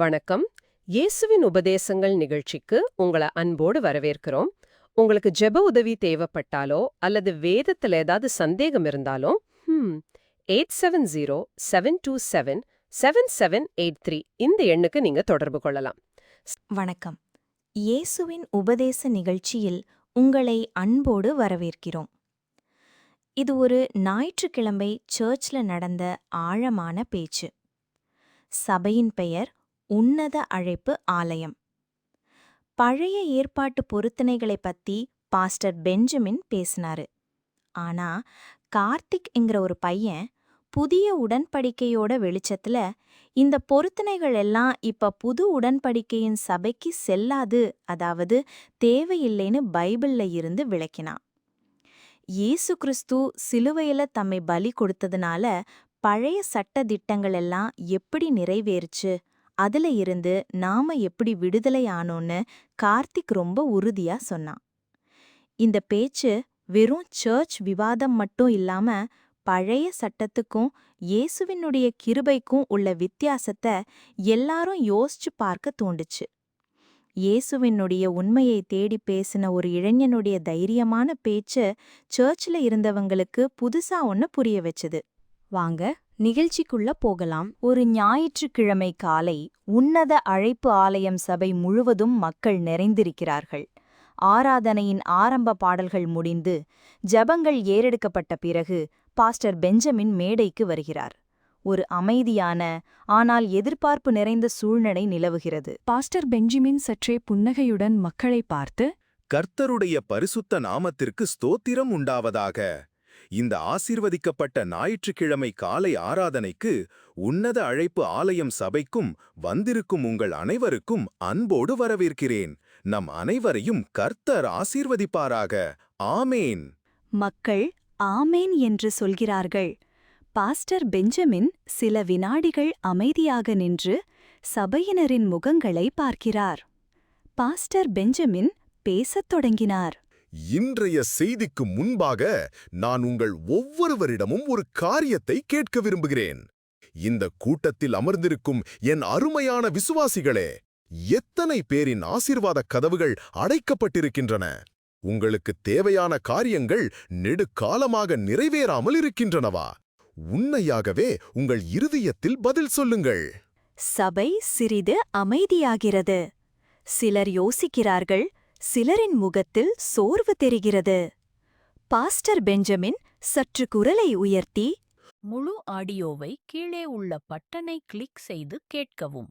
வணக்கம். இயேசுவின் உபதேசங்கள் நிகழ்ச்சிக்கு உங்களை அன்போடு வரவேற்கிறோம். உங்களுக்கு ஜெப உதவி தேவைப்பட்டாலோ அல்லது வேதத்துல ஏதாவது சந்தேகம் இருந்தாலோ eight seven zero seven two seven seven seven eight three இந்த எண்ணுக்கு நீங்க தொடர்பு கொள்ளலாம். வணக்கம். இயேசுவின் உபதேச நிகழ்ச்சியில் உங்களை அன்போடு வரவேற்கிறோம். இது ஒரு ஞாயிற்றுக்கிழமை சர்ச்ல நடந்த ஆழமான பேச்சு. சபையின் பெயர் உன்னத அழைப்பு ஆலயம். பழைய ஏற்பாட்டு பொருத்தனைகளை பத்தி பாஸ்டர் பெஞ்சமின் பேசினாரு. ஆனா கார்த்திக் என்கிற ஒரு பையன் புதிய உடன்படிக்கையோட வெளிச்சத்துல இந்த பொருத்தனைகள் எல்லாம் இப்ப புது உடன்படிக்கையின் சபைக்கு செல்லாது அதாவது தேவையில்லைன்னு பைபிள்ல இருந்து விளக்கினான். இயேசு கிறிஸ்து சிலுவையில தம்மை பலி கொடுத்ததுனால பழைய சட்ட திட்டங்கள் எல்லாம் எப்படி நிறைவேறுச்சு? அதுல இருந்து நாம எப்படி விடுதலை ஆனோன்னு கார்த்திக் ரொம்ப உறுதியா சொன்னான். இந்த பேச்சு வெறும் சர்ச் விவாதம் மட்டும் இல்லாம பழைய சட்டத்துக்கும் இயேசுவினுடைய கிருபைக்கும் உள்ள வித்தியாசத்தை எல்லாரும் யோசிச்சு பார்க்க தோண்டுச்சு. இயேசுவினுடைய உண்மையை தேடி பேசின ஒரு இளைஞனுடைய தைரியமான பேச்சு சர்ச்சில் இருந்தவங்களுக்கு புதுசா ஒன்று புரிய வச்சது. வாங்க நிகழ்ச்சிக்குள்ள போகலாம். ஒரு ஞாயிற்றுக்கிழமை காலை உன்னத அழைப்பு ஆலயம் சபை முழுவதும் மக்கள் நிறைந்திருக்கிறார்கள். ஆராதனையின் ஆரம்ப பாடல்கள் முடிந்து ஜபங்கள் ஏறெடுக்கப்பட்ட பிறகு பாஸ்டர் பெஞ்சமின் மேடைக்கு வருகிறார். ஒரு அமைதியான ஆனால் எதிர்பார்ப்பு நிறைந்த சூழ்நிலை நிலவுகிறது. பாஸ்டர் பெஞ்சமின் சற்றே புன்னகையுடன் மக்களை பார்த்து கர்த்தருடைய பரிசுத்த நாமத்திற்கு ஸ்தோத்திரம் உண்டாவதாக. இந்த ஆசீர்வதிக்கப்பட்ட ஞாயிற்றுக்கிழமை காலை ஆராதனைக்கு உன்னத அழைப்பு ஆலயம் சபைக்கும் வந்திருக்கும் உங்கள் அனைவருக்கும் அன்போடு வரவேற்கிறேன். நம் அனைவரையும் கர்த்தர் ஆசீர்வதிப்பாராக. ஆமேன். மக்கள் ஆமேன் என்று சொல்கிறார்கள். பாஸ்டர் பெஞ்சமின் சில வினாடிகள் அமைதியாக நின்று சபையினரின் முகங்களை பார்க்கிறார். பாஸ்டர் பெஞ்சமின் பேசத் தொடங்கினார். இன்றைய செய்திக்கு முன்பாக நான் உங்கள் ஒவ்வொருவரிடமும் ஒரு காரியத்தை கேட்க விரும்புகிறேன். இந்த கூட்டத்தில் அமர்ந்திருக்கும் என் அருமையான விசுவாசிகளே எத்தனை பேரின் ஆசிர்வாத கதவுகள் அடைக்கப்பட்டிருக்கின்றன? உங்களுக்கு தேவையான காரியங்கள் நெடுக்காலமாக நிறைவேறாமல் இருக்கின்றனவா? உண்மையாகவே உங்கள் இருதயத்தில் பதில் சொல்லுங்கள். சபை சிறிது அமைதியாகிறது. சிலர் யோசிக்கிறார்கள் சிலரின் முகத்தில் சோர்வு தெரிகிறது. பாஸ்டர் பெஞ்சமின் சற்று குரலை உயர்த்தி முழு ஆடியோவை கீழே உள்ள பட்டனை கிளிக் செய்து கேட்கவும்.